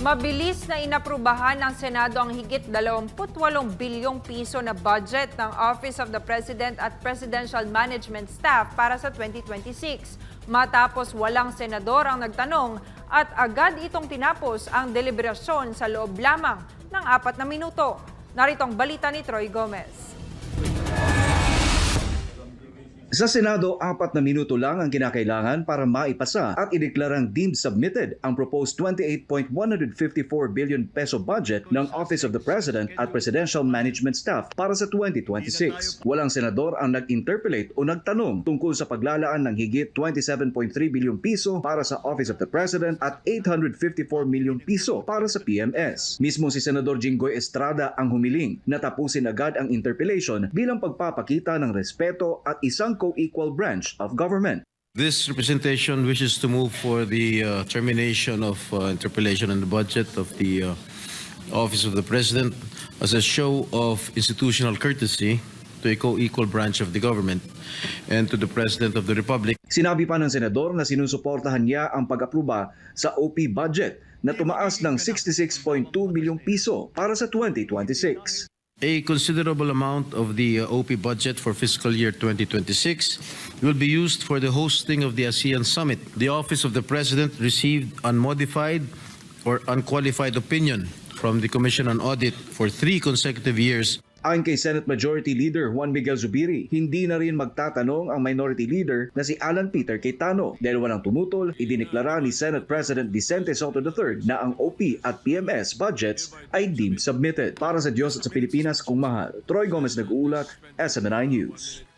Mabilis na inaprubahan ng Senado ang higit 28 bilyong piso na budget ng Office of the President at Presidential Management Staff para sa 2026. Matapos walang senador ang nagtanong at agad itong tinapos ang deliberasyon sa loob lamang ng apat na minuto. Narito ang balita ni Troy Gomez. Sa Senado, apat na minuto lang ang kinakailangan para maipasa at ideklarang deemed submitted ang proposed 28.154 billion peso budget ng Office of the President at Presidential Management Staff para sa 2026. Walang senador ang nag-interpellate o nagtanong tungkol sa paglalaan ng higit 27.3 bilyong piso para sa Office of the President at 854 milyong piso para sa PMS. Mismo si Senador Jinggoy Estrada ang humiling na tapusin agad ang interpellation bilang pagpapakita ng respeto at isang co-equal branch of government. This representation wishes to move for the uh, termination of uh, interpellation on the budget of the uh, Office of the President as a show of institutional courtesy to a co-equal branch of the government and to the President of the Republic. Sinabi pa ng senador na sinusuportahan niya ang pag-aproba sa OP budget na tumaas ng 66.2 bilyong piso para sa 2026. A considerable amount of the uh, OP budget for fiscal year 2026 will be used for the hosting of the ASEAN Summit. The Office of the President received unmodified or unqualified opinion from the Commission on Audit for three consecutive years Ayon kay Senate Majority Leader Juan Miguel Zubiri, hindi na rin magtatanong ang Minority Leader na si Alan Peter Cayetano dahil walang tumutol, idineklara ni Senate President Vicente Soto III na ang OP at PMS budgets ay deemed submitted. Para sa Diyos at sa Pilipinas kung mahal, Troy Gomez nag-uulat, SMNI News.